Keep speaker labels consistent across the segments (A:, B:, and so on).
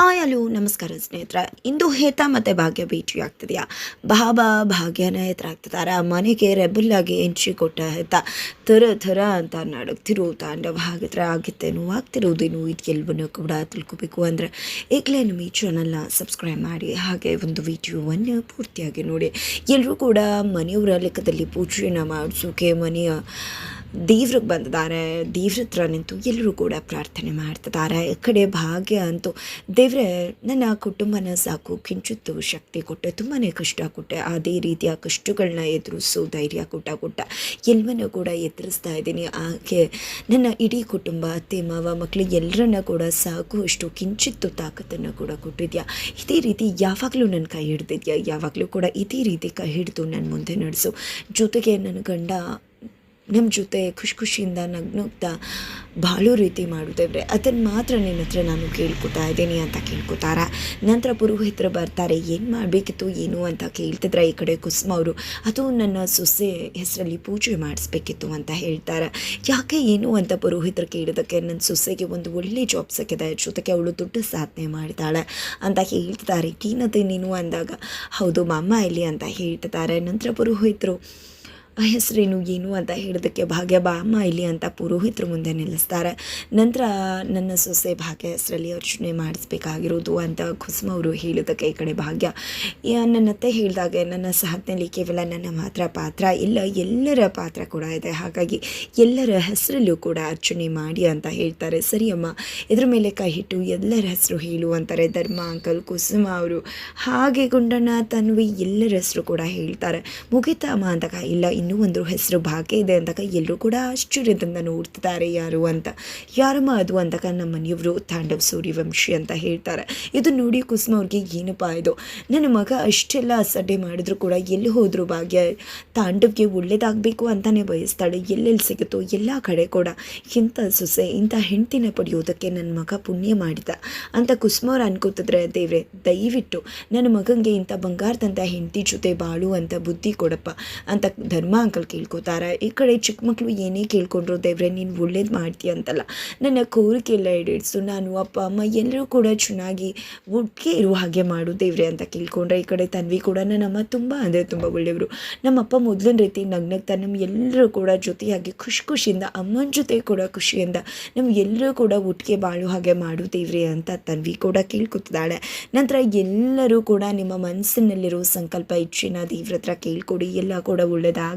A: Hi hello ನಮಸ್ಕಾರ ಸ್ನೇಹಿತರೆ. ಇಂದು ಹೇತ ಮತ್ತು ಭಾಗ್ಯ ಭೇಟಿ ಆಗ್ತಿದೆಯಾ ಬಾಬಾ ಭಾಗ್ಯನ ಎದುರಾಗ್ತಿದ್ದಾರೆ ಆ ಮನೆಗೆ ರೆಬಲ್ ಆಗಿ ಎಂಟ್ರಿ ಕೊಟ್ಟ ಹೇತ. ಥರ ಥರ ಅಂತ ನಡಗ್ತಿರೋ ತಾಂಡವ ಹಾಗಿದ್ರೆ ಆಗಿತ್ತೇನು ಆಗ್ತಿರೋದೇನು ಇದು ಎಲ್ಲವನ್ನೂ ಕೂಡ ತಿಳ್ಕೊಬೇಕು ಅಂದರೆ ಈಗಲೇ ನಮ್ಮ ಈ ಚಾನಲ್ನ ಸಬ್ಸ್ಕ್ರೈಬ್ ಮಾಡಿ. ಹಾಗೆ ಒಂದು ವಿಡಿಯೋವನ್ನು ಪೂರ್ತಿಯಾಗಿ ನೋಡಿ. ಎಲ್ಲರೂ ಕೂಡ ಮನೆಯವರ ಲೆಕ್ಕದಲ್ಲಿ ಪೂಜೆಯನ್ನು ಮಾಡಿಸೋಕೆ ಮನೆಯ ದೇವ್ರಿಗೆ ಬಂದಿದ್ದಾರೆ, ದೇವ್ರ ಹತ್ರ ನಿಂತು ಎಲ್ಲರೂ ಕೂಡ ಪ್ರಾರ್ಥನೆ ಮಾಡ್ತಿದ್ದಾರೆ. ಕಡೆ ಭಾಗ್ಯ ಅಂತೂ ದೇವ್ರೆ, ನನ್ನ ಕುಟುಂಬನ ಸಾಕು, ಕಿಂಚಿತ್ತು ಶಕ್ತಿ ಕೊಟ್ಟೆ ತುಂಬಾ ಕಷ್ಟ ಕೊಟ್ಟೆ. ಅದೇ ರೀತಿಯ ಕಷ್ಟಗಳನ್ನ ಎದುರಿಸು, ಧೈರ್ಯ ಕೊಟ್ಟ ಕೊಟ್ಟ ಎಲ್ಲವನ್ನೂ ಕೂಡ ಎದುರಿಸ್ತಾ ಇದ್ದೀನಿ. ಹಾಗೆ ನನ್ನ ಇಡೀ ಕುಟುಂಬ, ಅತ್ತೆ, ಮಾವ ಮಕ್ಕಳು ಎಲ್ಲರನ್ನ ಕೂಡ ಸಾಕು, ಅಷ್ಟು ಕಿಂಚಿತ್ತು ತಾಕತ್ತನ್ನು ಕೂಡ ಕೊಟ್ಟಿದ್ಯಾ? ಇದೇ ರೀತಿ ಯಾವಾಗಲೂ ನನ್ನ ಕೈ ಹಿಡ್ದಿದ್ಯಾ? ಯಾವಾಗಲೂ ಕೂಡ ಇದೇ ರೀತಿ ಕೈ ಹಿಡಿದು ನನ್ನ ಮುಂದೆ ನಡೆಸು. ಜೊತೆಗೆ ನನ್ನ ಗಂಡ ನಮ್ಮ ಜೊತೆ ಖುಷಿ ಖುಷಿಯಿಂದ ನಗ್ನುಗ್ತಾ ಬಾಳೋ ರೀತಿ ಮಾಡುತ್ತೇವ್ರೆ ಅದನ್ನು ಮಾತ್ರ ನಿನ್ನ ಹತ್ರ ನಾನು ಕೇಳ್ಕೊತಾ ಇದ್ದೀನಿ ಅಂತ ಕೇಳ್ಕೊತಾರ? ನಂತರ ಪುರೋಹಿತರು ಬರ್ತಾರೆ, ಏನು ಮಾಡಬೇಕಿತ್ತು, ಏನು ಅಂತ ಕೇಳ್ತಿದ್ರೆ ಈ ಕಡೆ ಕುಸುಮ ಅವರು, ಅದು ನನ್ನ ಸೊಸೆ ಹೆಸರಲ್ಲಿ ಪೂಜೆ ಮಾಡಿಸ್ಬೇಕಿತ್ತು ಅಂತ ಹೇಳ್ತಾರೆ? ಯಾಕೆ ಏನು ಅಂತ ಪುರೋಹಿತರು ಕೇಳಿದಕ್ಕೆ ನನ್ನ ಸೊಸೆಗೆ ಒಂದು ಒಳ್ಳೆ ಜಾಬ್ ಸಿಕ್ಕಿದೆ ಜೊತೆಗೆ ಅವಳು ದೊಡ್ಡ ಸಾಧನೆ ಮಾಡಿದ್ದಾಳೆ ಅಂತ ಹೇಳ್ತಿದ್ದಾರೆ ಏನದು ನೀನು? ಅಂದಾಗ, ಹೌದು ಮಾಮ ಇಲ್ಲಿ ಅಂತ ಹೇಳ್ತಿದ್ದಾರೆ ನಂತರ ಪುರೋಹಿತರು ಆ ಹೆಸರೇನು ಏನು ಅಂತ ಹೇಳಿದಕ್ಕೆ ಭಾಗ್ಯ ಬಾ, ಅಮ್ಮ ಇಲ್ಲಿ ಅಂತ ಪುರೋಹಿತರು ಮುಂದೆ ನಿಲ್ಲಿಸ್ತಾರೆ. ನಂತರ ನನ್ನ ಸೊಸೆ ಭಾಗ್ಯ ಹೆಸರಲ್ಲಿ ಅರ್ಚನೆ ಮಾಡಿಸ್ಬೇಕಾಗಿರೋದು ಅಂತ ಕುಸುಮ ಅವರು ಹೇಳಿದಕ್ಕೆ ಈ ಕಡೆ ಭಾಗ್ಯ. ಯಾ- ನನ್ನ ಅತ್ತೆ ಹೇಳಿದಾಗೆ ನನ್ನ ಸಾಧನೆಯಲ್ಲಿ ಕೇವಲ ನನ್ನ ಮಾತ್ರ ಪಾತ್ರ ಇಲ್ಲ, ಎಲ್ಲರ ಪಾತ್ರ ಕೂಡ ಇದೆ. ಹಾಗಾಗಿ ಎಲ್ಲರ ಹೆಸರಲ್ಲೂ ಕೂಡ ಅರ್ಚನೆ ಮಾಡಿ ಅಂತ ಹೇಳ್ತಾರೆ. ಸರಿ ಅಮ್ಮ ಇದ್ರ ಮೇಲೆ ಕೈ ಹಿಟ್ಟು ಎಲ್ಲರ ಹೆಸರು ಹೇಳು ಅಂತಾರೆ ಧರ್ಮ, ಅಂಕಲ್, ಕುಸುಮ ಅವರು. ಹಾಗೆ ಗುಂಡಣ್ಣ ತನ್ವಿ ಎಲ್ಲರ ಹೆಸರು ಕೂಡ ಹೇಳ್ತಾರೆ. ಮುಗಿತಾ ಅಮ್ಮ ಅಂತ ಇಲ್ಲ ಇನ್ನೂ ಒಂದು ಹೆಸರು ಭಾಗ್ಯ ಇದೆ ಅಂದಾಗ ಎಲ್ಲರೂ ಕೂಡ ಆಶ್ಚರ್ಯದಿಂದ ನೋಡ್ತಿದ್ದಾರೆ, ಯಾರು ಅಂತ. ಯಾರಮ್ಮ ಅದು ಅಂದಾಗ ನಮ್ಮ ಮನೆಯವರು ತಾಂಡವ್ ಸೂರ್ಯವಂಶಿ ಅಂತ ಹೇಳ್ತಾರೆ. ಇದು ನೋಡಿ ಕುಸುಮ ಅವ್ರಿಗೆ ಏನಪ್ಪ ಇದು? ನನ್ನ ಮಗ ಅಷ್ಟೆಲ್ಲ ಅಸಡ್ಡೆ ಮಾಡಿದ್ರು ಕೂಡ ಎಲ್ಲಿ ಹೋದ್ರು ಭಾಗ್ಯ? ತಾಂಡವ್ಗೆ ಒಳ್ಳೇದಾಗಬೇಕು ಅಂತಾನೆ ಬಯಸ್ತಾಳೆ. ಎಲ್ಲೆಲ್ಲಿ ಸಿಗುತ್ತೋ ಎಲ್ಲ ಕಡೆ ಕೂಡ. ಇಂಥ ಸೊಸೆ, ಇಂಥ ಹೆಂಡ್ತಿನ ಪಡೆಯೋದಕ್ಕೆ ನನ್ನ ಮಗ ಪುಣ್ಯ ಮಾಡಿದ ಅಂತ ಕುಸುಮ ಅವ್ರು ಅನ್ಕೋತಿದ್ರೆ, ದೇವ್ರೆ, ದಯವಿಟ್ಟು ನನ್ನ ಮಗನಿಗೆ ಇಂಥ ಬಂಗಾರದಂಥ ಹೆಂಡತಿ ಜೊತೆ ಬಾಳು ಅಂತ ಬುದ್ಧಿ ಕೊಡಪ್ಪ ಅಂತ ಧರ್ಮ ಅಂಕಲ್ ಕೇಳ್ಕೊತಾರೆ. ಈ ಕಡೆ ಚಿಕ್ಕ ಮಕ್ಕಳು ಏನೇ ಕೇಳ್ಕೊಂಡ್ರು, ದೇವ್ರೆ, ನೀನು ಒಳ್ಳೇದು ಮಾಡ್ತೀಯ ಅಂತಲ್ಲ. ನನ್ನ ಕೋರಿಕೆ ಎಲ್ಲ ಈಡೇರಿಸು. ನಾನು, ಅಪ್ಪ, ಅಮ್ಮ, ಎಲ್ಲರೂ ಕೂಡ ಚೆನ್ನಾಗಿ ಒಟ್ಟಿಗೆ ಇರುವ ಹಾಗೆ ಮಾಡು, ದೇವ್ರೆ ಅಂತ ಕೇಳ್ಕೊಂಡ್ರೆ ಈ ಕಡೆ ತನ್ವಿ ಕೂಡ ನನ್ನಮ್ಮ ತುಂಬ ಅಂದರೆ ತುಂಬ ಒಳ್ಳೆಯವರು. ನಮ್ಮಪ್ಪ ಮೊದಲಿನ ರೀತಿ ನಗ್ನಗ್ತಾ ನಮ್ಮ ಎಲ್ಲರೂ ಕೂಡ ಜೊತೆಯಾಗಿ ಖುಷಿ ಖುಷಿಯಿಂದ, ಅಮ್ಮನ ಜೊತೆ ಕೂಡ ಖುಷಿಯಿಂದ ನಮ್ಮ ಎಲ್ಲರೂ ಕೂಡ ಒಟ್ಟಿಗೆ ಬಾಳು ಹಾಗೆ ಮಾಡು, ದೇವ್ರೆ ಅಂತ ತನ್ವಿ ಕೂಡ ಕೇಳ್ಕೊತಿದ್ದಾಳೆ. ನಂತರ ಎಲ್ಲರೂ ಕೂಡ ನಿಮ್ಮ ಮನಸ್ಸಿನಲ್ಲಿರೋ ಸಂಕಲ್ಪ, ಇಚ್ಛೆನ ದೇವ್ರ ಹತ್ರ ಕೇಳ್ಕೊಡಿ. ಎಲ್ಲ ಕೂಡ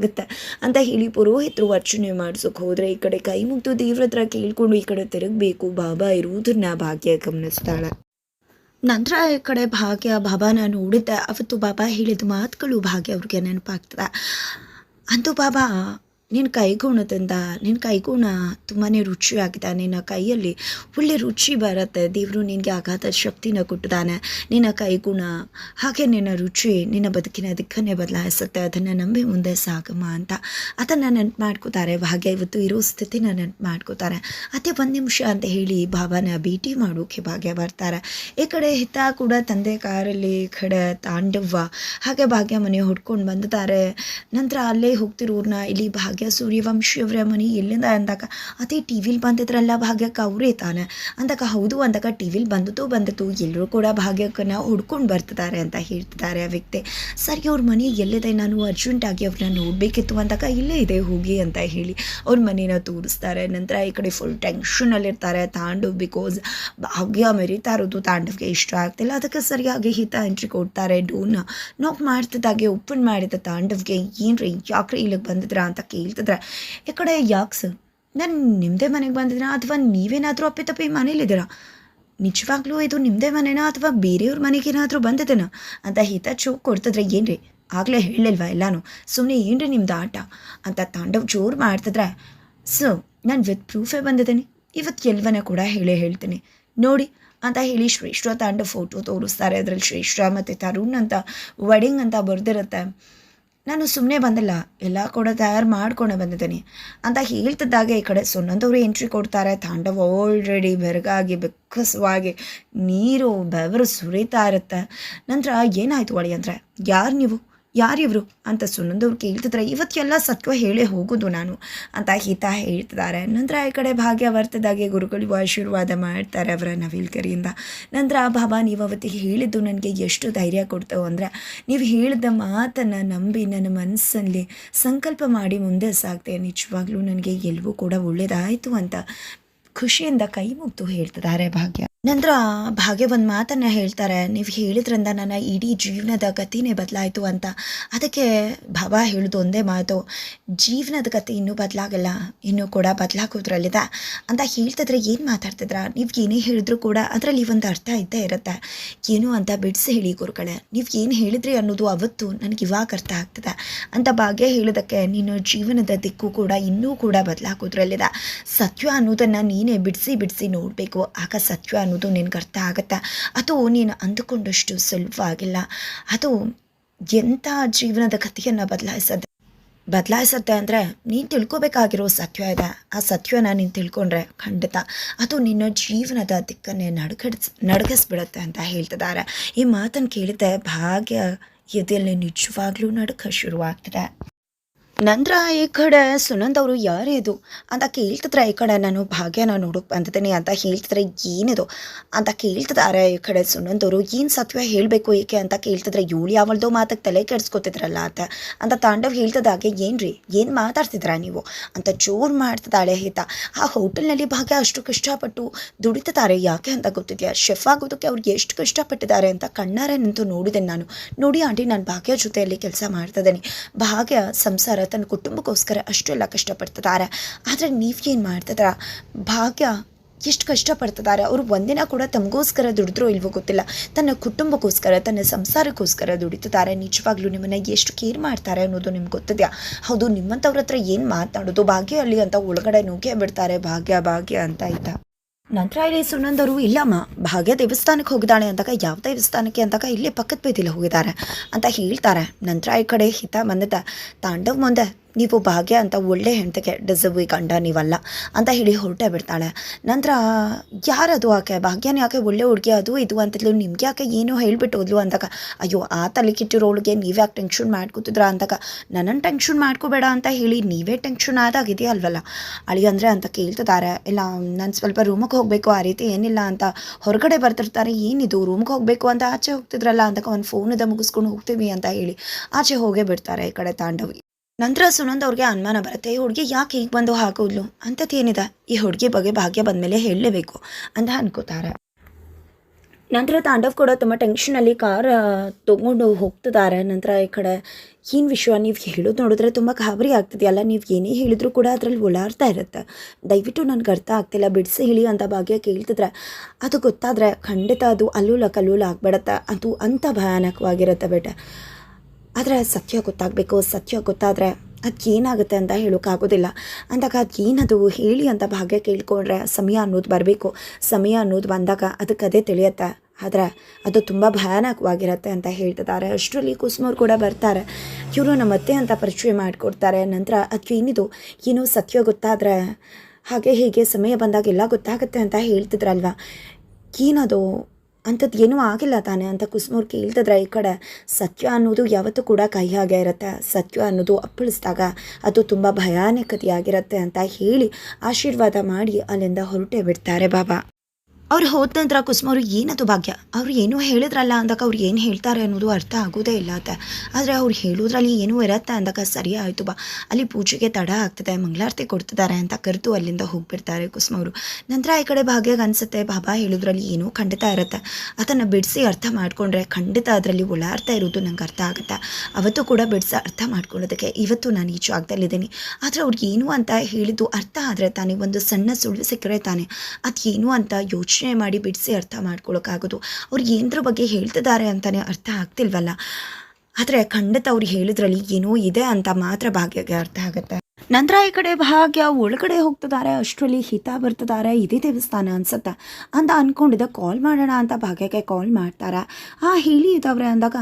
A: ಒಳ್ಳೇದಾಗುತ್ತೆ ಅಂತ ಹೇಳಿ ಪುರೋಹಿತರು ಅರ್ಚನೆ ಮಾಡಿಸೋಕೆ ಹೋದರೆ ಈ ಕಡೆ ಕೈ ಮುಗ್ದು ದೇವ್ರ ಹತ್ರ ಕೇಳ್ಕೊಂಡು ಈ ಕಡೆ ತಿರುಗಬೇಕು. ಬಾಬಾ ಇರುವುದನ್ನ ಭಾಗ್ಯ ಗಮನಿಸ್ತಾಳೆ. ನಂತರ ಈ ಕಡೆ ಭಾಗ್ಯ, ಬಾಬಾನ ನೋಡಿದ್ದೆ. ಅವತ್ತು ಬಾಬಾ ಹೇಳಿದ ಮಾತುಗಳು ಭಾಗ್ಯ ಅವ್ರಿಗೆ ನೆನಪಾಗ್ತದೆ. ಅಂತೂ ಬಾಬಾ ನಿನ್ನ ಕೈಗುಣದಿಂದ, ನಿನ್ನ ಕೈಗುಣ ತುಂಬಾ ರುಚಿಯಾಗಿದೆ ನಿನ್ನ ಕೈಯಲ್ಲಿ ಒಳ್ಳೆ ರುಚಿ ಬರುತ್ತೆ. ದೇವರು ನಿನಗೆ ಆಘಾತದ ಶಕ್ತಿನ ಕೊಟ್ಟಿದ್ದಾನೆ. ನಿನ್ನ ಕೈಗುಣ, ಹಾಗೆ ನಿನ್ನ ರುಚಿ ನಿನ್ನ ಬದುಕಿನ ದಿಕ್ಕನ್ನೇ ಬದಲಾಯಿಸುತ್ತೆ. ಅದನ್ನು ನಂಬಿ ಮುಂದೆ ಸಾಗಮ್ಮ ಅಂತ ಅದನ್ನು ನೆನ್ಪು ಮಾಡ್ಕೋತಾರೆ. ಭಾಗ್ಯ ಇವತ್ತು ಇರೋ ಸ್ಥಿತಿನ ನೆನ್ಪು ಮಾಡ್ಕೋತಾರೆ. ಅದೇ ಒಂದು ನಿಮಿಷ ಅಂತ ಹೇಳಿ ಬಾಬಾನ ಭೇಟಿ ಮಾಡೋಕೆ ಭಾಗ್ಯ ಬರ್ತಾರೆ. ಈ ಕಡೆ ಹಿತ ಕೂಡ ತಂದೆ ಕಾರಲ್ಲಿ ಕಡೆ ತಾಂಡವ್ವ. ಹಾಗೆ ಭಾಗ್ಯ ಮನೆ ಹುಡ್ಕೊಂಡು ಬಂದಿದ್ದಾರೆ. ನಂತರ ಅಲ್ಲೇ ಹೋಗ್ತಿರೋರ್ನ ಇಲ್ಲಿ ಭಾಗ್ಯ ಸೂರ್ಯವಂಶಿಯವರ ಮನೆ ಎಲ್ಲಿಂದ ಅಂದಾಗ, ಅದೇ ಟಿ ವಿಲಿ ಬಂದಿದ್ರಲ್ಲ ಭಾಗ್ಯಕ್ಕೆ, ಅವರೇ ತಾನೆ. ಅಂದಾಗ, ಹೌದು, ಅಂದಾಗ ಟಿ ವಿಲಿ ಬಂದಿತು ಬಂದದ್ದು, ಎಲ್ಲರೂ ಕೂಡ ಭಾಗ್ಯಕ್ಕನ್ನ ಹುಡ್ಕೊಂಡು ಬರ್ತಿದ್ದಾರೆ ಅಂತ ಹೇಳ್ತಿದ್ದಾರೆ ಆ ವ್ಯಕ್ತಿ. ಸರಿ, ಅವ್ರ ಮನೆ ಎಲ್ಲಿದೆ? ನಾನು ಅರ್ಜೆಂಟಾಗಿ ಅವ್ರನ್ನ ನೋಡಬೇಕಿತ್ತು ಅಂದಾಗ, ಇಲ್ಲೇ ಇದೆ, ಹೋಗಿ ಅಂತ ಹೇಳಿ ಅವ್ರ ಮನೇನ ತೋರಿಸ್ತಾರೆ. ನಂತರ ಈ ಕಡೆ ಫುಲ್ ಟೆನ್ಷನಲ್ಲಿರ್ತಾರೆ ತಾಂಡವ್ ಬಿಕಾಸ್ ಭಾಗ್ಯ ಮೆರಿತಾ ಇರೋದು ತಾಂಡವ್ಗೆ ಇಷ್ಟ ಆಗ್ತಿಲ್ಲ. ಅದಕ್ಕೆ ಸರಿಯಾಗಿ ಹಿತ ಎಂಟ್ರಿ ಕೊಡ್ತಾರೆ. ಡೋನ್ ನಾಕ್ ಮಾಡ್ತಿದ್ದಾಗೆ ಓಪನ್ ಮಾಡಿದ ತಾಂಡವ್ಗೆ, ಏನ್ರಿ, ಯಾಕ್ರಿ ಇಲ್ಲಿಗೆ ಬಂದಿದ್ರ ಅಂತ ಕೇಳ್ತಿದ್ರೆ ಈ ಕಡೆ ಯಾಕೆ ಸರ್? ನಾನು ನಿಮ್ಮದೇ ಮನೆಗೆ ಬಂದಿದ್ದೀರಾ ಅಥವಾ ನೀವೇನಾದರೂ ಅಪ್ಪಿತಪ್ಪಿ ಮನೇಲಿದ್ದೀರಾ? ನಿಜವಾಗ್ಲೂ ಇದು ನಿಮ್ಮದೇ ಮನೆನಾ? ಅಥವಾ ಬೇರೆಯವ್ರ ಮನೆಗೆ ಏನಾದರೂ ಬಂದಿದ್ದೇನಾ? ಅಂತ ಹಿತ ಚೋಕ್ ಕೊಡ್ತಿದ್ರೆ, ಏನ್ರಿ? ಆಗಲೇ ಹೇಳಿಲ್ವಾ ಎಲ್ಲಾನು? ಸುಮ್ಮನೆ ಏನ್ರಿ ನಿಮ್ದು ಆಟ? ಅಂತ ತಾಂಡವ್ ಜೋರು ಮಾಡ್ತಿದ್ರೆ, ಸೊ, ನಾನು ವಿತ್ ಪ್ರೂಫೇ ಬಂದಿದ್ದೀನಿ. ಇವತ್ತು ಎಲ್ವನ ಕೂಡ ಹೇಳೇ ಹೇಳ್ತೀನಿ. ನೋಡಿ, ಅಂತ ಹೇಳಿ ಶ್ರೇಷ್ಠ ತಾಂಡ ಫೋಟೋ ತೋರಿಸ್ತಾರೆ. ಅದರಲ್ಲಿ ಶ್ರೇಷ್ಠ ಮತ್ತು ತರುಣ್ ಅಂತ ವೆಡ್ಡಿಂಗ್ ಅಂತ ಬರ್ದಿರುತ್ತೆ. ನಾನು ಸುಮ್ಮನೆ ಬಂದಿಲ್ಲ. ಎಲ್ಲ ಕೂಡ ತಯಾರು ಮಾಡ್ಕೊಂಡೆ ಬಂದಿದ್ದೀನಿ. ಅಂತ ಹೇಳ್ತಿದ್ದಾಗ ಈ ಕಡೆ ಸುನಂದವರು ಎಂಟ್ರಿ ಕೊಡ್ತಾರೆ. ತಾಂಡವ ಆಲ್ರೆಡಿ ಬೆರಗಾಗಿ, ಬೆಕ್ಕಸವಾಗಿ ನೀರು, ಬೆವರು ಸುರಿತಾ ಇರುತ್ತೆ. ನಂತರ ಏನಾಯಿತು ಒಳಿ ಅಂದರೆ, ಯಾರು ನೀವು? ಯಾರಿವರು ಅಂತ ಸುನಂದವ್ರು ಕೇಳ್ತಿದ್ರೆ. ಇವತ್ತೆಲ್ಲ ಸತ್ವ ಹೇಳೇ ಹೋಗೋದು ನಾನು ಅಂತ ಹಿತ ಹೇಳ್ತಿದ್ದಾರೆ ನಂತರ ಈ ಕಡೆ ಭಾಗ್ಯ ವರ್ತದಾಗೆ ಗುರುಗಳು ಆಶೀರ್ವಾದ ಮಾಡ್ತಾರೆ ಅವರ ನವಿಲ್ಕರಿಯಿಂದ. ನಂತರ ಬಾಬಾ ನೀವು ಅವತ್ತಿಗೆ ಹೇಳಿದ್ದು ನನಗೆ ಎಷ್ಟು ಧೈರ್ಯ ಕೊಡ್ತೇವೆ ಅಂದರೆ, ನೀವು ಹೇಳಿದ ಮಾತನ್ನು ನಂಬಿ ನನ್ನ ಮನಸ್ಸಲ್ಲಿ ಸಂಕಲ್ಪ ಮಾಡಿ ಮುಂದೆ ಸಾಕ್ತೆ ನಿಜವಾಗ್ಲೂ ನನಗೆ ಎಲ್ಲವೂ ಕೂಡ ಒಳ್ಳೆಯದಾಯಿತು ಅಂತ ಖುಷಿಯಿಂದ ಕೈ ಮುಗ್ದು ಹೇಳ್ತಿದ್ದಾರೆ ಭಾಗ್ಯ. ನಂತರ ಭಾಗ್ಯ ಒಂದು ಮಾತನ್ನು ಹೇಳ್ತಾರೆ, ನೀವು ಹೇಳಿದ್ರಿಂದ ನನ್ನ ಇಡೀ ಜೀವನದ ಗತಿನೇ ಬದಲಾಯಿತು ಅಂತ. ಅದಕ್ಕೆ ಬಾಬಾ ಹೇಳೋದು ಒಂದೇ ಮಾತು. ಜೀವನದ ಗತಿ ಇನ್ನೂ ಬದಲಾಗಲ್ಲ, ಇನ್ನೂ ಕೂಡ ಬದಲಾಗೋದ್ರಲ್ಲಿದೆ. ಅಂತ ಹೇಳ್ತಿದ್ರೆ ಏನು ಮಾತಾಡ್ತಿದ್ರ? ನೀವು ಏನೇ ಹೇಳಿದ್ರು ಕೂಡ ಅದರಲ್ಲಿ ಒಂದು ಅರ್ಥ ಇದ್ದೇ ಇರುತ್ತೆ. ಏನು ಅಂತ ಬಿಡಿಸಿ ಹೇಳಿ ಗುರುಗಳೇ. ನೀವು ಏನು ಹೇಳಿದ್ರಿ ಅನ್ನೋದು ಅವತ್ತು ನನಗೆ ಇವಾಗ ಅರ್ಥ ಆಗ್ತದೆ. ಅಂತ ಭಾಗ್ಯ ಹೇಳೋದಕ್ಕೆ ನಿನ್ನ ಜೀವನದ ದಿಕ್ಕು ಕೂಡ ಇನ್ನೂ ಕೂಡ ಬದಲಾಗೋದ್ರಲ್ಲಿದೆ. ಸತ್ಯ ಅನ್ನೋದನ್ನು ನೀನೇ ಬಿಡಿಸಿ ಬಿಡಿಸಿ ನೋಡಬೇಕು. ಆಗ ಸತ್ಯ ಅನ್ನೋದು ನಿನಗೆ ಅರ್ಥ ಆಗುತ್ತೆ? ಅದು ನೀನು ಅಂದುಕೊಂಡಷ್ಟು ಸುಲಭ ಆಗಿಲ್ಲ ಅದು ಎಂಥ ಜೀವನದ ಗತಿಯನ್ನು ಬದಲಾಯಿಸದೆ ಬದಲಾಯಿಸುತ್ತೆ ಅಂದರೆ ನೀನು ತಿಳ್ಕೊಬೇಕಾಗಿರೋ ಸತ್ಯ ಇದೆ. ಆ ಸತ್ಯನ ನೀನು ತಿಳ್ಕೊಂಡ್ರೆ ಖಂಡಿತ ಅದು ನಿನ್ನ ಜೀವನದ ದಿಕ್ಕನ್ನೇ ನಡ್ಗಡ್ಸ್ ನಡ್ಗಿಸ್ಬಿಡುತ್ತೆ ಅಂತ ಹೇಳ್ತಿದ್ದಾರೆ. ಈ ಮಾತನ್ನು ಕೇಳಿದ್ರೆ ಭಾಗ್ಯ ಎದೆಯಲ್ಲಿ ನಿಜವಾಗ್ಲೂ ನಡುಕ ಶುರುವಾಗ್ತದೆ. ನಂತರ ಈ ಕಡೆ ಸುನಂದ್ ಅವರು ಯಾರೇ ಇದು ಅಂತ ಕೇಳ್ತಿದ್ರೆ ಈ ಕಡೆ ನಾನು ಭಾಗ್ಯನ ನೋಡೋಕೆ ಬಂದಿದ್ದೀನಿ ಅಂತ ಹೇಳ್ತಿದ್ರೆ ಏನಿದು? ಅಂತ ಕೇಳ್ತಿದ್ದಾರೆ ಈ ಕಡೆ ಸುನಂದ್ ಅವರು, ಏನು ಸತ್ವ ಹೇಳಬೇಕು ಏಕೆ ಅಂತ ಕೇಳ್ತಿದ್ರೆ? ಇವಳು ಯಾವಳ್ದೋ ಮಾತಕ್ಕೆ ತಲೆ ಕೆಡಿಸ್ಕೊತಿದ್ರಲ್ಲ ಅಂತ. ಅಂತ ತಾಂಡವ್ ಹೇಳ್ತಿದ್ದಾಗೆ, ಏನ್ರಿ, ಏನು ಮಾತಾಡ್ತಿದ್ರ ನೀವು? ಅಂತ ಜೋರು ಮಾಡ್ತಿದ್ದಾಳೆ ಹಿತ. ಆ ಹೋಟೆಲ್ನಲ್ಲಿ ಭಾಗ್ಯ ಅಷ್ಟು ಕಷ್ಟಪಟ್ಟು ದುಡಿತಿದ್ದಾರೆ ಯಾಕೆ ಅಂತ ಗೊತ್ತಿದೆಯಾ? ಶೆಫ್ ಆಗೋದಕ್ಕೆ ಅವ್ರಿಗೆ ಎಷ್ಟು ಕಷ್ಟಪಟ್ಟಿದ್ದಾರೆ ಅಂತ ಕಣ್ಣಾರೆ ನಿಂತು ನೋಡಿದೆ ನಾನು. ನೋಡಿ ಆಂಟಿ, ನಾನು ಭಾಗ್ಯ ಜೊತೆಯಲ್ಲಿ ಕೆಲಸ ಮಾಡ್ತಿದ್ದೀನಿ. ಭಾಗ್ಯ ಸಂಸಾರ ತನ್ನ ಕುಟುಂಬಕ್ಕೋಸ್ಕರ ಅಷ್ಟೆಲ್ಲ ಕಷ್ಟಪಡ್ತಿದ್ದಾರೆ. ಆದರೆ ನೀವೇನು ಮಾಡ್ತಿದ್ರ ಭಾಗ್ಯ ಎಷ್ಟು ಕಷ್ಟಪಡ್ತಿದ್ದಾರೆ. ಅವರು ಒಂದಿನ ಕೂಡ ತಮಗೋಸ್ಕರ ದುಡಿದ್ರೋ ಇಲ್ವೋ ಗೊತ್ತಿಲ್ಲ. ತನ್ನ ಕುಟುಂಬಕ್ಕೋಸ್ಕರ, ತನ್ನ ಸಂಸಾರಕ್ಕೋಸ್ಕರ ದುಡಿತಿದ್ದಾರೆ. ನಿಜವಾಗ್ಲೂ ನಿಮ್ಮನ್ನು ಎಷ್ಟು ಕೇರ್ ಮಾಡ್ತಾರೆ ಅನ್ನೋದು ನಿಮ್ಗೆ ಗೊತ್ತಿದೆಯಾ? ಹೌದು ನಿಮ್ಮಂಥವ್ರ ಹತ್ರ ಏನು ಮಾತನಾಡೋದು ಭಾಗ್ಯ ಅಲ್ಲಿ ಅಂತ ಒಳಗಡೆ ನುಗ್ಗೇ ಬಿಡ್ತಾರೆ ಭಾಗ್ಯ ಭಾಗ್ಯ ಅಂತ ಆಯ್ತಾ? ನಂತರ ಇಲ್ಲಿ ಸುನಂದರು, ಇಲ್ಲಮ್ಮ, ಭಾಗ್ಯ ದೇವಸ್ಥಾನಕ್ಕೆ ಹೋಗಿದ್ದಾಳೆ ಅಂದಾಗ ಯಾವ ದೇವಸ್ಥಾನಕ್ಕೆ ಅಂದಾಗ ಇಲ್ಲೇ ಪಕ್ಕದ ಬೀದಿಲಿ ಹೋಗಿದ್ದಾರೆ ಅಂತ ಹೇಳ್ತಾರೆ. ನಂತರ ಈ ಕಡೆ ಹಿತ ಬಂದಿದ್ದ ತಾಂಡವ್ ಮುಂದೆ ನೀವು ಭಾಗ್ಯ ಅಂತ ಒಳ್ಳೆ ಹೆಂಡತಿಗೆ ಡಿಸರ್ವ್ ಗಂಡ ನೀವಲ್ಲ ಅಂತ ಹೇಳಿ ಹೊರಟೇ ಬಿಡ್ತಾಳೆ. ನಂತರ ಯಾರದು ಆಕೆ? ಭಾಗ್ಯನ ಯಾಕೆ ಒಳ್ಳೆ ಹುಡುಗಿ, ಅದು ಇದು ಅಂತಲೂ ನಿಮಗೆ ಯಾಕೆ ಏನೋ ಹೇಳ್ಬಿಟ್ಟು ಹೋದ್ಲು ಅಂದಾಗ, ಅಯ್ಯೋ, ಆ ತಲೆ ಕಿಟ್ಟಿರೋಳಿಗೆ ನೀವು ಯಾಕೆ ಟೆನ್ಷನ್ ಮಾಡ್ಕೊತಿದ್ರ ಅಂದಾಗ ನನ್ನನ್ನು ಟೆನ್ಷನ್ ಮಾಡ್ಕೋಬೇಡ ಅಂತ ಹೇಳಿ ನೀವೇ ಟೆನ್ಷನ್ ಆದಾಗಿದೆಯಾ ಅಲ್ವಲ್ಲ? ಅಳಿ ಅಂದರೆ ಅಂತ ಕೇಳ್ತಿದ್ದಾರೆ. ಇಲ್ಲ, ನಾನು ಸ್ವಲ್ಪ ರೂಮಿಗೆ ಹೋಗಬೇಕು, ಆ ರೀತಿ ಏನಿಲ್ಲ ಅಂತ ಹೊರಗಡೆ ಬರ್ತಿರ್ತಾರೆ. ಏನಿದು ರೂಮ್ಗೆ ಹೋಗಬೇಕು ಅಂತ ಆಚೆ ಹೋಗ್ತಿದ್ರಲ್ಲ, ಅಂದಾಗ ಒಂದು ಫೋನಿಂದ ಮುಗಿಸ್ಕೊಂಡು ಹೋಗ್ತೀವಿ ಅಂತ ಹೇಳಿ ಆಚೆ ಹೋಗೇ ಬಿಡ್ತಾರೆ ಈ ಕಡೆ ತಾಂಡವಿ. ನಂತರ ಸುನಂದ್ ಅವ್ರಿಗೆ ಅನುಮಾನ ಬರುತ್ತೆ, ಈ ಹುಡುಗಿ ಯಾಕೆ ಹೀಗೆ ಬಂದು ಹಾಕೋದ್ಲು? ಅಂಥದ್ದು ಏನಿದೆ? ಈ ಹುಡುಗಿ ಬಗ್ಗೆ ಭಾಗ್ಯ ಬಂದಮೇಲೆ ಹೇಳಲೇಬೇಕು, ಅಂತ ಅನ್ಕೋತಾರೆ. ನಂತರ ತಾಂಡವ್ ಕೂಡ ತುಂಬ ಟೆನ್ಷನಲ್ಲಿ ಕಾರ್ ತೊಗೊಂಡು ಹೋಗ್ತಿದ್ದಾರೆ. ನಂತರ ಈ ಕಡೆ ಏನು ವಿಷಯ ನೀವು ಹೇಳೋದು ನೋಡಿದ್ರೆ ತುಂಬ ಗಾಬರಿ ಆಗ್ತಿದೆಯಲ್ಲ? ನೀವು ಏನೇ ಹೇಳಿದರೂ ಕೂಡ ಅದರಲ್ಲಿ ಓಡಾಡ್ತಾ ಇರುತ್ತೆ. ದಯವಿಟ್ಟು ನನಗೆ ಅರ್ಥ ಆಗ್ತಿಲ್ಲ, ಬಿಡಿಸಿ ಹೇಳಿ ಅಂತ ಭಾಗ್ಯ ಕೇಳ್ತಿದ್ರೆ, ಅದು ಗೊತ್ತಾದರೆ ಖಂಡಿತ ಅದು ಅಲ್ಲೂಲ ಕಲ್ಲೂಲ ಆಗ್ಬಿಡತ್ತೆ. ಅದು ಅಂಥ ಭಯಾನಕವಾಗಿರುತ್ತೆ ಬೇಟೆ. ಆದರೆ ಸತ್ಯ ಗೊತ್ತಾಗಬೇಕು ಸತ್ಯ ಗೊತ್ತಾದರೆ ಅದಕ್ಕೇನಾಗುತ್ತೆ ಅಂತ ಹೇಳೋಕ್ಕಾಗೋದಿಲ್ಲ ಅಂದಾಗ ಅದು ಏನದು ಹೇಳಿ ಅಂತ ಭಾಗ್ಯ ಕೇಳ್ಕೊಂಡ್ರೆ ಸಮಯ ಅನ್ನೋದು ಬರಬೇಕು. ಸಮಯ ಅನ್ನೋದು ಬಂದಾಗ ಅದಕ್ಕೆ ಅದೇ ತಿಳಿಯತ್ತೆ. ಆದರೆ ಅದು ತುಂಬ ಭಯಾನಕವಾಗಿರುತ್ತೆ ಅಂತ ಹೇಳ್ತಿದ್ದಾರೆ. ಅಷ್ಟರಲ್ಲಿ ಕುಸುಮವ್ರು ಕೂಡ ಬರ್ತಾರೆ. ಇವರು ನಮ್ಮ ಅತ್ತೆ ಅಂತ ಪರಿಚಯ ಮಾಡಿಕೊಡ್ತಾರೆ. ನಂತರ ಅದು ಏನಿದು? ಏನೋ ಸತ್ಯ ಗೊತ್ತಾದರೆ ಹಾಗೆ ಹೀಗೆ ಸಮಯ ಬಂದಾಗ ಎಲ್ಲ ಗೊತ್ತಾಗುತ್ತೆ ಅಂತ ಹೇಳ್ತಿದ್ರಲ್ವ? ಏನದು ಅಂಥದ್ದು ಏನೂ ಆಗಿಲ್ಲ ತಾನೆ ಅಂತ ಕುಸುಮವ್ರು ಕೇಳ್ತಿದ್ರೆ ಈ ಕಡೆ. ಸತ್ಯ ಅನ್ನೋದು ಯಾವತ್ತೂ ಕೂಡ ಕೈ ಹಾಗೆ ಇರುತ್ತೆ. ಸತ್ಯ ಅನ್ನೋದು ಅಪ್ಪಳಿಸಿದಾಗ ಅದು ತುಂಬ ಭಯಾನಕತೆಯಾಗಿರುತ್ತೆ ಅಂತ ಹೇಳಿ ಆಶೀರ್ವಾದ ಮಾಡಿ ಅಲ್ಲಿಂದ ಹೊರಟೇ ಬಿಡ್ತಾರೆ ಬಾಬಾ. ಅವ್ರು ಹೋದ ನಂತರ ಏನು ಏನದು ಭಾಗ್ಯ? ಅವ್ರು ಏನೂ ಹೇಳಿದ್ರಲ್ಲ ಅಂದಾಗ ಅವ್ರು ಏನು ಹೇಳ್ತಾರೆ ಅನ್ನೋದು ಅರ್ಥ ಆಗೋದೇ ಇಲ್ಲ ಅತ್ತೆ ಆದರೆ ಅವ್ರು ಹೇಳೋದ್ರಲ್ಲಿ ಏನೂ ಇರತ್ತೆ ಅಂದಾಗ ಸರಿ ಆಯಿತು ಬಾ. ಅಲ್ಲಿ ಪೂಜೆಗೆ ತಡ ಆಗ್ತದೆ, ಮಂಗಳಾರತಿ ಕೊಡ್ತಿದ್ದಾರೆ ಅಂತ ಕರೆದು ಅಲ್ಲಿಂದ ಹೋಗ್ಬಿಡ್ತಾರೆ ಅವರು. ನಂತರ ಈ ಕಡೆ ಭಾಗ್ಯಗೆ ಅನಿಸುತ್ತೆ, ಬಾಬಾ ಹೇಳೋದ್ರಲ್ಲಿ ಏನೂ ಖಂಡಿತ ಇರುತ್ತೆ. ಅದನ್ನು ಬಿಡಿಸಿ ಅರ್ಥ ಮಾಡಿಕೊಂಡ್ರೆ ಖಂಡಿತ ಅದರಲ್ಲಿ ಒಳಾರ್ಥ ಇರೋದು ನಂಗೆ ಅರ್ಥ ಆಗುತ್ತೆ. ಅವತ್ತು ಕೂಡ ಬಿಡಿಸಿ ಅರ್ಥ ಮಾಡ್ಕೊಳ್ಳೋದಕ್ಕೆ ಇವತ್ತು ನಾನು ಈ ಜಾಗದಲ್ಲಿದ್ದೀನಿ. ಆದರೆ ಅವ್ರಿಗೆ ಏನು ಅಂತ ಹೇಳಿದ್ದು ಅರ್ಥ ಆದರೆ ತಾನೇ, ಒಂದು ಸಣ್ಣ ಸುಳ್ಳು ಸಿಕ್ಕರೆ ತಾನೇ. ಅದು ಏನು ಅಂತ ಯೋಚನೆ ಮಾಡಿ ಬಿಡಿಸಿ ಅರ್ಥ ಮಾಡ್ಕೊಳ್ಳೋಕ್ಕಾಗೋದು ಅವ್ರು ಏನರ ಬಗ್ಗೆ ಹೇಳ್ತಿದ್ದಾರೆ ಅಂತಲೇ ಅರ್ಥ ಆಗ್ತಿಲ್ವಲ್ಲ. ಆದರೆ ಖಂಡಿತ ಅವ್ರು ಹೇಳಿದ್ರಲ್ಲಿ ಏನೋ ಇದೆ ಅಂತ ಮಾತ್ರ ಭಾಗ್ಯಗೆ ಅರ್ಥ ಆಗುತ್ತೆ. ನಂತರ ಈ ಕಡೆ ಭಾಗ್ಯ ಒಳಗಡೆ ಹೋಗ್ತಿದ್ದಾರೆ ಅಷ್ಟರಲ್ಲಿ ಹಿತ ಬರ್ತಿದ್ದಾರೆ ಇದೇ ದೇವಸ್ಥಾನ ಅನ್ಸುತ್ತೆ. ಅಂತ ಅಂದ್ಕೊಂಡಿದ್ದ ಕಾಲ್ ಮಾಡೋಣ ಅಂತ ಭಾಗ್ಯಕ್ಕೆ ಕಾಲ್ ಮಾಡ್ತಾರೆ. ಆ ಹೇಳಿ ಇದ್ದವ್ರೆ ಅಂದಾಗ,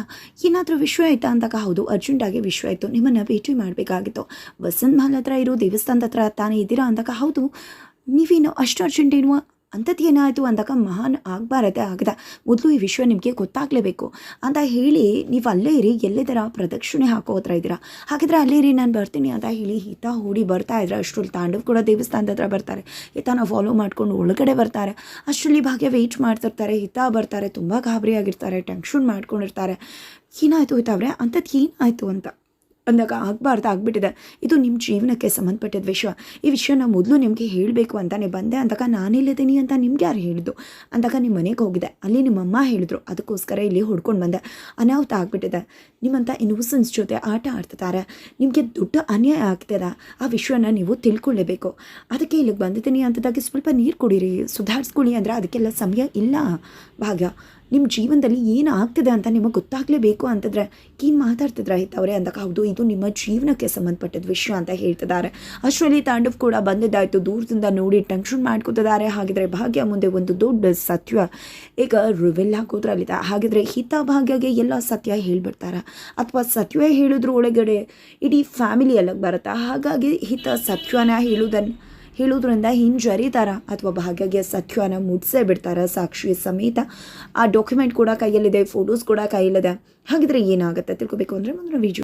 A: ಏನಾದರೂ ವಿಶ್ವ ಆಯ್ತಾ ಅಂದಾಗ, ಹೌದು ಅರ್ಜೆಂಟಾಗಿ ವಿಶ್ವ ಆಯಿತು ನಿಮ್ಮನ್ನು ಭೇಟಿ ಮಾಡಬೇಕಾಗಿತ್ತು. ವಸಂತ ಮಹಲ್ ಹತ್ರ ಇರೋ, ದೇವಸ್ಥಾನದ ಹತ್ರ ತಾನೇ ಇದ್ದೀರಾ ಅಂದಾಗ, ಹೌದು, ನೀವೇನು ಅಷ್ಟು ಅರ್ಜೆಂಟ್ ಅಂಥದ್ದು ಏನಾಯಿತು ಅಂದಾಗ ಮಹಾನ್ ಆಗಬಾರದೆ ಆಗದ. ಮೊದಲು ಈ ವಿಶ್ವ ನಿಮಗೆ ಗೊತ್ತಾಗಲೇಬೇಕು. ಅಂತ ಹೇಳಿ ನೀವು ಅಲ್ಲೇ ಇರಿ ಎಲ್ಲಿದ್ದೀರಾ ಪ್ರದಕ್ಷಿಣೆ ಹಾಕೋ ಹತ್ರ ಇದ್ದೀರಾ? ಹಾಗಿದ್ರೆ ಅಲ್ಲೇ ಇರಿ, ನಾನು ಬರ್ತೀನಿ ಅಂತ ಹೇಳಿ ಹಿತ ಹೂಡಿ ಬರ್ತಾ ಇದ್ರೆ. ಅಷ್ಟರಲ್ಲಿ ತಾಂಡವ್ ಕೂಡ ದೇವಸ್ಥಾನದ ಹತ್ರ ಬರ್ತಾರೆ. ಹಿತನ ಫಾಲೋ ಮಾಡ್ಕೊಂಡು ಒಳಗಡೆ ಬರ್ತಾರೆ. ಅಷ್ಟರಲ್ಲಿ ಭಾಗ್ಯ ವೆಯ್ಟ್ ಮಾಡ್ತಿರ್ತಾರೆ. ಹಿತ ಬರ್ತಾರೆ. ತುಂಬ ಗಾಬರಿ ಆಗಿರ್ತಾರೆ. ಟೆನ್ಷನ್ ಮಾಡ್ಕೊಂಡಿರ್ತಾರೆ. ಏನಾಯಿತು ಹಿತ ಅಂಥದ್ದು ಏನಾಯಿತು ಅಂತ. ಅಂದಾಗ ಆಗಬಾರ್ದು, ಆಗ್ಬಿಟ್ಟಿದೆ. ಇದು ನಿಮ್ಮ ಜೀವನಕ್ಕೆ ಸಂಬಂಧಪಟ್ಟಿದ್ದ ವಿಷಯ. ಈ ವಿಷಯನ ಮೊದಲು ನಿಮಗೆ ಹೇಳಬೇಕು ಅಂತಾನೆ ಬಂದೆ. ಅಂದಾಗ ನಾನಿಲ್ಲಿದ್ದೀನಿ ಅಂತ ನಿಮ್ಗೆ ಯಾರು ಹೇಳಿದ್ದು? ಅಂದಾಗ ನಿಮ್ಮ ಮನೆಗೆ ಹೋಗಿದೆ ಅಲ್ಲಿ ನಿಮ್ಮಮ್ಮ ಹೇಳಿದ್ರು. ಅದಕ್ಕೋಸ್ಕರ ಇಲ್ಲಿ ಹೊಡ್ಕೊಂಡು ಬಂದೆ. ಅನಾಹುತ ಆಗಿಬಿಟ್ಟಿದೆ. ನಿಮ್ಮಂಥ ಇನ್ನೋಸೆನ್ಸ್ ಜೊತೆ ಆಟ ಆಡ್ತಿದ್ದಾರೆ ನಿಮಗೆ ದೊಡ್ಡ ಅನ್ಯಾಯ ಆಗ್ತಿದೆ. ಆ ವಿಷಯನ ನೀವು ತಿಳ್ಕೊಳ್ಳೇಬೇಕು ಅದಕ್ಕೆ ಇಲ್ಲಿಗೆ ಬಂದಿದ್ದೀನಿ ಅಂತದಾಗಿ ಸ್ವಲ್ಪ ನೀರು ಕುಡೀರಿ. ಸುಧಾರಿಸ್ಕೊಳ್ಳಿ ಅಂದರೆ ಅದಕ್ಕೆಲ್ಲ ಸಮಯ ಇಲ್ಲ, ಭಾಗ್ಯ. ನಿಮ್ಮ ಜೀವನದಲ್ಲಿ ಏನು ಆಗ್ತಿದೆ ಅಂತ ನಿಮಗೆ ಗೊತ್ತಾಗಲೇಬೇಕು ಅಂತಂದರೆ ಏನು ಮಾತಾಡ್ತಿದ್ರೆ ಅವರೇ ಅಂದಾಗ, ಹೌದು, ಇದು ನಿಮ್ಮ ಜೀವನಕ್ಕೆ ಸಂಬಂಧಪಟ್ಟದ ವಿಷಯ ಅಂತ ಹೇಳ್ತಿದ್ದಾರೆ. ಅಷ್ಟರಲ್ಲಿ ತಾಂಡವ್ ಕೂಡ ಬಂದಿದ್ದಾಯಿತು. ದೂರದಿಂದ ನೋಡಿ ಟೆನ್ಷನ್ ಮಾಡ್ಕೋತಿದ್ದಾರೆ. ಹಾಗಿದ್ರೆ ಭಾಗ್ಯ ಮುಂದೆ ಒಂದು ದೊಡ್ಡ ಸತ್ಯ. ಈಗ ರಿವೆಲ್ ಹಾಕೋದ್ರಲ್ಲಿದೆ ಹಾಗಿದ್ರೆ ಹಿತ ಭಾಗ್ಯಗೆ ಎಲ್ಲ ಸತ್ಯ ಹೇಳ್ಬಿಡ್ತಾರೆ. ಅಥವಾ ಸತ್ಯವೇ ಹೇಳಿದ್ರು ಒಳಗಡೆ ಇಡೀ ಫ್ಯಾಮಿಲಿ ಅಲ್ಲಿಗೆ ಬರುತ್ತಾ? ಹಾಗಾಗಿ ಹಿತ ಸತ್ಯನ ಹೇಳುವುದನ್ನು ಹೇಳೋದ್ರಿಂದ ಹಿಂಜರಿತಾರ ಅಥವಾ ಭಾಗ್ಯಗೆ ಸತ್ಯನ ಮುಟ್ಸೇ ಬಿಡ್ತಾರ ಸಾಕ್ಷಿ ಸಮೇತ. ಆ ಡಾಕ್ಯುಮೆಂಟ್ ಕೂಡ ಕೈಯಲ್ಲಿದೆ ಫೋಟೋಸ್ ಕೂಡ ಕೈಯಲ್ಲಿದೆ. ಹಾಗಿದ್ರೆ ಏನಾಗುತ್ತೆ ತಿಳ್ಕೊಬೇಕು ಅಂದರೆ ಮುಂದಿನ ವಿಡಿಯೋ